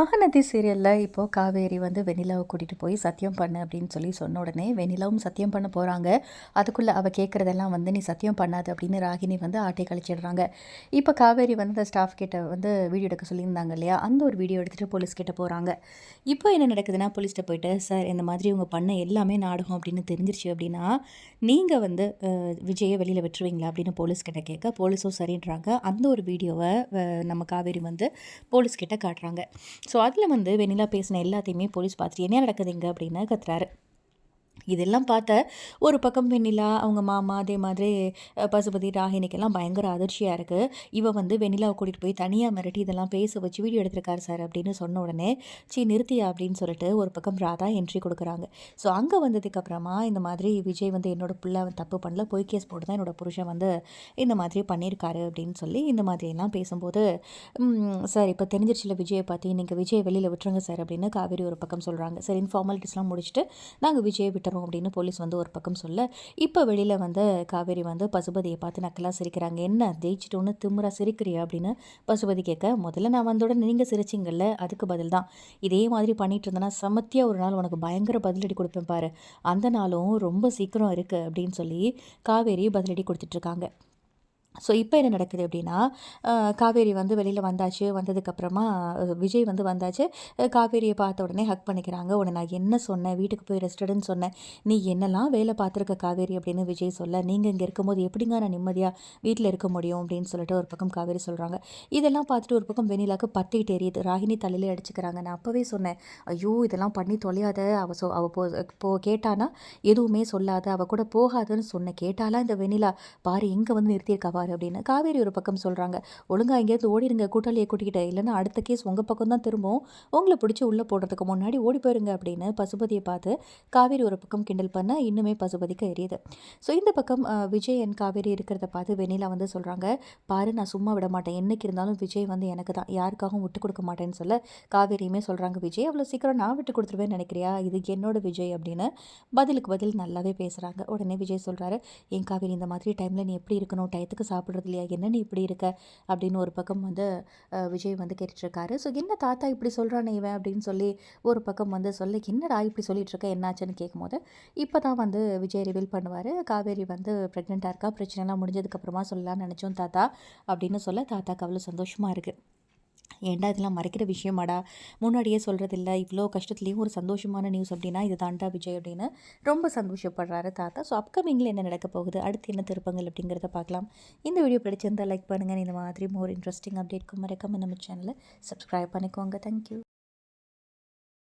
மகாநதி சீரியலில் இப்போது காவேரி வந்து வெண்ணிலாவை கூட்டிகிட்டு போய் சத்தியம் பண்ணு அப்படின்னு சொல்லி சொன்ன உடனே வெண்ணிலாவும் சத்தியம் பண்ண போகிறாங்க அதுக்குள்ளே அவள் கேட்குறதெல்லாம் வந்து நீ சத்தியம் பண்ணாது அப்படின்னு ராகினி வந்து ஆட்டை கழிச்சிடுறாங்க. இப்போ காவேரி வந்து அந்த ஸ்டாஃப் கிட்ட வந்து வீடியோ எடுக்க சொல்லியிருந்தாங்க இல்லையா? அந்த ஒரு வீடியோ எடுத்துகிட்டு போலீஸ் கிட்ட போகிறாங்க இப்போ என்ன நடக்குதுன்னா போலீஸ்கிட்ட போயிட்டு சார் இந்த மாதிரி இவங்க பண்ண எல்லாமே நாடகம் அப்படின்னு தெரிஞ்சிருச்சு அப்படின்னா நீங்கள் வந்து விஜயை வெளியில் விட்டுருவீங்களா? அப்படின்னு போலீஸ் கிட்ட கேட்க போலீஸும் சரின்றாங்க. அந்த ஒரு வீடியோவை நம்ம காவேரி வந்து போலீஸ் கிட்ட காட்டுறாங்க. ஸோ அதில் வந்து வெண்ணிலா பேசின எல்லாத்தையுமே போலீஸ் பார்த்துட்டு என்ன நடக்குதுங்க அப்படின்னு கத்துறாரு. இதெல்லாம் பார்த்த ஒரு பக்கம் வெண்ணிலா அவங்க மாமா அதே மாதிரி பசுபதி ராகினிக்கெல்லாம் பயங்கர அதிர்ச்சியாக இருக்குது இவ வந்து வெண்ணிலாவை கூட்டிகிட்டு போய் தனியாக மிரட்டி இதெல்லாம் பேச வச்சு வீடியோ எடுத்திருக்காரு சார் அப்படின்னு சொன்ன உடனே சி நிறுத்தியா அப்படின்னு சொல்லிட்டு ஒரு பக்கம் ராதா என்ட்ரி கொடுக்குறாங்க. ஸோ அங்கே வந்ததுக்கப்புறமா இந்த மாதிரி விஜய் வந்து என்னோட பிள்ளை தப்பு பண்ணல பொய் கேஸ் போட்டு தான் என்னோட புருஷன் வந்து இந்த மாதிரி பண்ணியிருக்காரு அப்படின்னு சொல்லி இந்த மாதிரியெல்லாம் பேசும்போது சார் இப்போ தெரிஞ்சிருச்சுல விஜயை பார்த்து நீங்கள் விஜய் வெளியில் விட்டுருங்க சார் அப்படின்னு காவேரி ஒரு பக்கம் சொல்கிறாங்க சார் இன்ஃபார்மாலிட்டிஸ்லாம் முடிச்சுட்டு நாங்கள் விஜயை விட்டுறோம். தரோம் அப்படின்னு போலீஸ் வந்து ஒரு பக்கம் சொல்ல இப்போ வெளியில் வந்து காவேரி வந்து பசுபதியை பார்த்து நக்கலாக சிரிக்கிறாங்க. என்ன ஜெயிச்சிட்டோன்னு திமுறா சிரிக்கிறியா? அப்படின்னு பசுபதி கேட்க முதல்ல நான் வந்தோட நீங்கள் சிரிச்சிங்கல்ல அதுக்கு பதில் தான். இதே மாதிரி பண்ணிட்டு இருந்தேன்னா சமத்தியாக ஒரு நாள் உனக்கு பயங்கர பதிலடி கொடுப்பேன் பாரு. அந்த நாளும் ரொம்ப சீக்கிரம் இருக்குது அப்படின்னு சொல்லி காவேரி பதிலடி கொடுத்துட்ருக்காங்க ஸோ இப்போ என்ன நடக்குது அப்படின்னா காவேரி வந்து வெளியில் வந்தாச்சு வந்ததுக்கப்புறமா விஜய் வந்து வந்தாச்சு. காவேரியை பார்த்த உடனே ஹக் பண்ணிக்கிறாங்க. உடனே நான் என்ன சொன்னேன்? வீட்டுக்கு போய் ரெஸ்டடுன்னு சொன்னேன். நீ என்னெல்லாம் வேலை பார்த்துருக்க காவேரி அப்படின்னு விஜய் சொல்ல நீங்கள் இங்கே இருக்கும்போது எப்படிங்க நான் நிம்மதியாக வீட்டில் இருக்க முடியும் அப்படின்னு சொல்லிட்டு ஒரு பக்கம் காவேரி சொல்கிறாங்க இதெல்லாம் பார்த்துட்டு ஒரு பக்கம் வெண்ணிலாக்கு பத்திக்கிட்டு எரியுது. ராகினி தலையிலே அடிச்சுக்கிறாங்க. நான் அப்போவே சொன்னேன் ஐயோ இதெல்லாம் பண்ணி தொலையாத. அவள் சொ அவள் போ போ கேட்டானா எதுவுமே சொல்லாத. அவள் கூட போகாதுன்னு சொன்னேன். கேட்டாலாம் இந்த வெண்ணிலா? பாரு இங்கே வந்து நிறுத்தியிருக்காவா பாரு அப்படின்னு காவேரி ஒரு பக்கம் சொல்கிறாங்க ஒழுங்காக எங்கேயாவது ஓடிடுங்க கூட்டாளியை கூட்டிக்கிட்ட. இல்லைன்னா அடுத்த கேஸ் உங்கள் பக்கம் தான் திரும்பவும் உங்களை பிடிச்சி உள்ளே போடுறதுக்கு முன்னாடி ஓடி போயிருங்க அப்படின்னு பசுபதியை பார்த்து காவேரி ஒரு பக்கம் கிண்டல் பண்ண இன்னுமே பசுபதிக்கு எரியுது. ஸோ இந்த பக்கம் விஜய் அண்ட் காவேரி இருக்கிறத பார்த்து வெண்ணிலா வந்து சொல்கிறாங்க பாரு நான் சும்மா விட மாட்டேன். என்றைக்கு இருந்தாலும் விஜய் வந்து எனக்கு தான். யாருக்காகவும் விட்டு கொடுக்க மாட்டேன்னு சொல்ல காவேரியுமே சொல்கிறாங்க விஜய் அவ்வளோ சீக்கிரம் நான் விட்டு கொடுத்துருவேன்னு நினைக்கிறியா? இது என்னோட விஜய் அப்படின்னு பதிலுக்கு பதில் நல்லாவே பேசுகிறாங்க உடனே விஜய் சொல்கிறாரு என் காவேரி இந்த மாதிரி டைமில் நீ எப்படி இருக்கணும்? டயத்துக்கு சாப்பிட்றது இல்லையா? என்னென்னு இப்படி இருக்க? அப்படின்னு ஒரு பக்கம் வந்து விஜய் வந்து கேட்டுட்ருக்காரு. ஸோ என்ன தாத்தா இப்படி சொல்கிறானே இவன்? அப்படின்னு சொல்லி ஒரு பக்கம் வந்து சொல்ல என்னடா இப்படி சொல்லிட்டு இருக்க என்னாச்சுன்னு கேட்கும்போது இப்போ தான் வந்து விஜய் ரிவீல் பண்ணுவார். காவேரி வந்து ப்ரெக்னெண்ட்டாக இருக்கா? பிரச்சனைலாம் முடிஞ்சதுக்கப்புறமா சொல்லலாம்னு நினச்சோம் தாத்தா. அப்படின்னு சொல்ல தாத்தாக்கு அவ்வளோ சந்தோஷமாக இருக்குது ஏன்டா இதெல்லாம் மறைக்கிற விஷயமாடா? முன்னாடியே சொல்கிறதில்ல இவ்வளோ கஷ்டத்துலேயும் ஒரு சந்தோஷமான நியூஸ் அப்படின்னா இது தாண்டா விஜய் அப்படின்னு ரொம்ப சந்தோஷப்படுறாரு தாத்தா. ஸோ அப்கமிங்கில் என்ன நடக்க போகுது? அடுத்து என்ன திருப்பங்கள் அப்படிங்கிறத பார்க்கலாம். இந்த வீடியோ பிடிச்சிருந்தால் லைக் பண்ணுங்கள் இந்த மாதிரி மோர் இன்ட்ரெஸ்டிங் அப்டேட்க்கு மறக்காமல் நம்ம சேனலை சப்ஸ்கிரைப் பண்ணிக்கோங்க. தேங்க்யூ